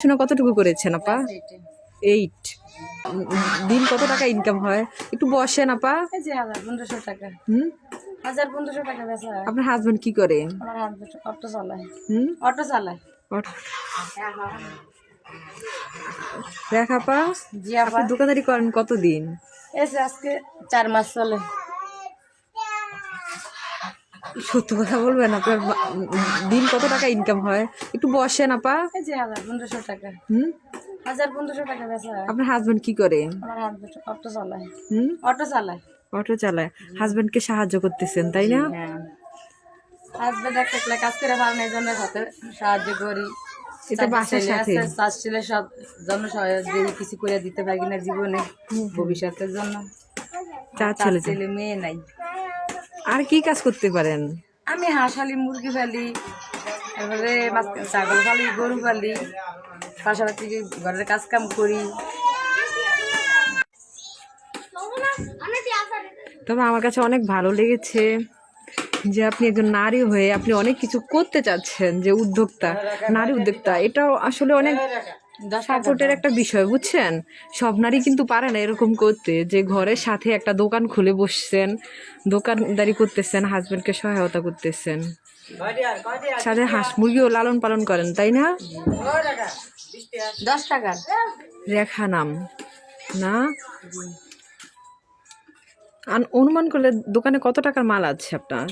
পড়াশোনা কতটুকু করেছেন আপা? এইট দিন কত টাকা ইনকাম হয়? একটু বসেন আপা। পনেরোশো টাকা। হুম? হাজার পনেরোশো টাকা বেচা আপনার হাজবেন্ড কি করে? আমার হাজবেন্ড অটো চালায়। হুম? অটো চালায়। দেখ আপনি দোকানদারি করেন কতদিন? এসে আজকে চার মাস চলে। সত্য কথা বলবেন আপনার দিন কত টাকা ইনকাম হয়? একটু বসেন আপা। পনেরোশো টাকা। হুম? হাজার পনেরোশো টাকা বেচা আপনার হাজবেন্ড কি করে? আমার হাজবেন্ড অটো চালায়। হুম? অটো চালায়। অটো চালায়। হাজবেন্ডকে সাহায্য করতেছেন তাই না? হ্যাঁ। হাজবেন্ড একটা একলা কাজ করে পারেন এই জন্য সাথে সাহায্য করি। এটা বাসার সাথে? চাষ ছিল সব জন্য সহায় যদি কিছু করে দিতে পারি না জীবনে ভবিষ্যতের জন্য। চার ছেলে মেয়ে নাই। আর কি কাজ করতে পারেন? আমি হাঁস ফালি মুরগি ফালি তারপরে ছাগল ফালি গরু ফালি পাশাপাশি ঘরের কাজ কাম করি। তবে আমার কাছে অনেক ভালো লেগেছে যে আপনি একজন নারী হয়ে আপনি অনেক কিছু করতে চাচ্ছেন যে উদ্যোক্তা নারী উদ্যোক্তা। এটাও আসলে অনেক সাপোর্টের একটা বিষয় বুঝছেন? সব নারী কিন্তু পারে না এরকম করতে। যে ঘরের সাথে একটা দোকান খুলে বসছেন দোকানদারি করতেছেন হাজবেন্ডকে সহায়তা করতেছেন। সাথে হাঁস মুরগিও লালন পালন করেন তাই না? দশ টাকার রেখা নাম। না? অনুমান করলে দোকানে কত টাকার মাল আছে আপনার?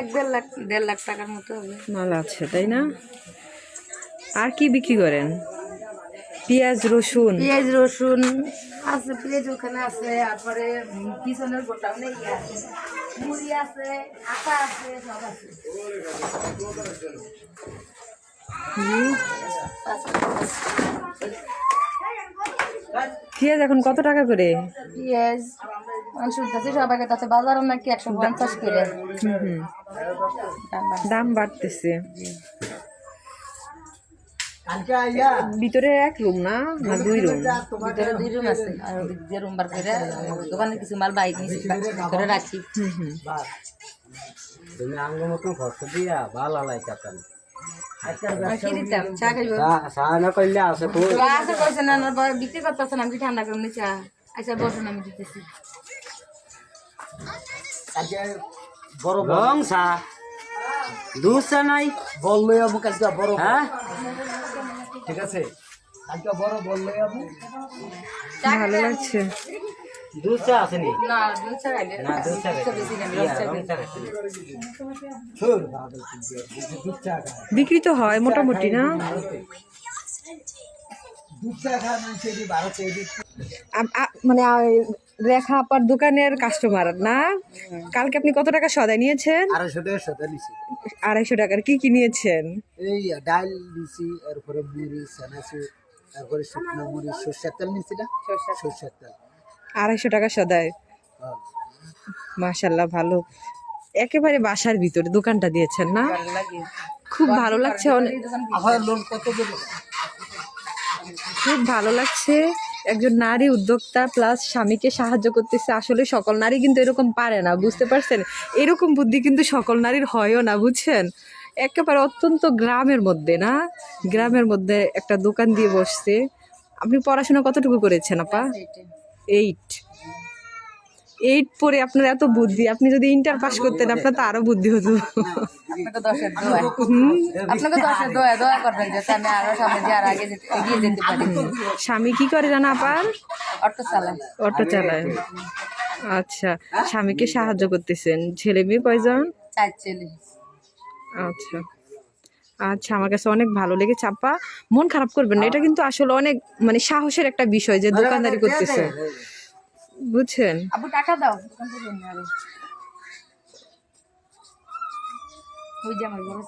এক দেড় লাখ দেড় লাখ টাকার মতো হবে। মাল আছে তাই না? আর কি বিক্রি করেন? পেঁয়াজ রসুন। পেঁয়াজ রসুন আছে পেঁয়াজ ওখানে আছে তারপরে পিছনের গোটা মানে আছে মুড়ি আছে আটা আছে সব আছে। পেঁয়াজ এখন কত টাকা করে? পেঁয়াজ কাছে বাজারে নাকি একশো পঞ্চাশ করে। দাম বাড়তেছে। ভিতরে এক রুম না? না দুই রুম ভিতরে দুই রুম আছে। আর দিয়ে রুম বার করে দোকানে কিছু মাল বাইক নিয়েছি করে রাখি। হুম হুম। তুমি আঙ্গ মতন খরচ দিয়া ভালো লাগে আপনার আর কি দিতাম? চা খাইব? সাহায্য করলে আছে তো আছে কইছে না না বা- বিক্রি করতেছে আমি ঠান্ডা করে চা? আচ্ছা বসুন আমি দিতেছি। বড় রং চা। দুধ নাই? বলল কালকে বড় হ্যাঁ? ঠিক আছে? আজকে বড় বললে আবু ভালো লাগছে। দুধ চা নি দুধ চা খাইলে না দুধ চা বিক্রি তো হয় মোটামুটি না? দুধ চা খায় মানুষ এটি ভারতে। এটি আপ- আ- মানে রেখা আপার দোকানের কাস্টমার না? কালকে আপনি কত টাকা সদাই নিয়েছেন? আড়াইশো টাকার কি কি নিয়েছেন? এই ডাল নিছি এরপরে মুড়ি চানাচুর তারপরে শুকনো মুড়ি সর্ষের তেল না? সর্ষের তেল। আড়াইশো টাকা সদাই। হ্যাঁ। মাশাল্লাহ ভালো। একেবারে বাসার ভিতরে দোকানটা দিয়েছেন না? খুব ভালো লাগছে অনেক খুব ভালো লাগছে। একজন নারী উদ্যোক্তা প্লাস স্বামীকে সাহায্য করতেছে। আসলে সকল নারী কিন্তু এরকম পারে না বুঝতে পারছেন? এরকম বুদ্ধি কিন্তু সকল নারীর হয়ও না বুঝছেন? একেবারে অত্যন্ত গ্রামের মধ্যে না? গ্রামের মধ্যে একটা দোকান দিয়ে বসছে। আপনি পড়াশোনা কতটুকু করেছেন আপা? এইট এইট পরে আপনার এত বুদ্ধি আপনি যদি ইন্টার পাস করতেন আপনার তো আরও বুদ্ধি হতো। আপনাকে দশের দোয়া। আপনাকে দশের দোয়া দোয়া করবেন যাতে আমি আরও সামনে দিয়ে আর আগে এগিয়ে যেতে পারি। স্বামী কি করে জানা আপার? অটো চালায়। অটো চালায়। আচ্ছা স্বামীকে সাহায্য করতেছেন। ছেলে মেয়ে কয়জন? চার ছেলে। আচ্ছা। আচ্ছা আমার কাছে অনেক ভালো লেগেছে। আপা মন খারাপ করবেন না। এটা কিন্তু আসলে অনেক মানে সাহসের একটা বিষয় যে দোকানদারি করতেছে। বুঝছেন? আবু টাকা দাও। ওই যে আমার বড়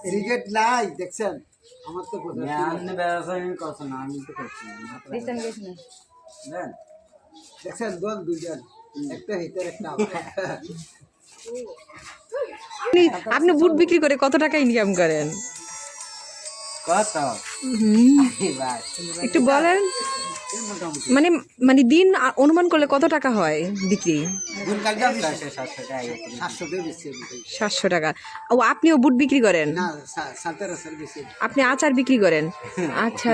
নাই দেখছেন? আমার তো কথা আপনি ব্যবসা করছেন? না, আমি তো করছি না। মাত্র দিছেন গেছ না দেন। দেখছেন দল দুইজন। একটা হিটার একটা আপনি আপনি বুট বিক্রি করে কত টাকা ইনকাম করেন? কত? একটু বলেন। মানে মানে দিন অনুমান করলে কত টাকা হয় বিক্রি? সাতশো টাকা ও আপনিও বুট বিক্রি করেন? আপনি আচার বিক্রি করেন? আচ্ছা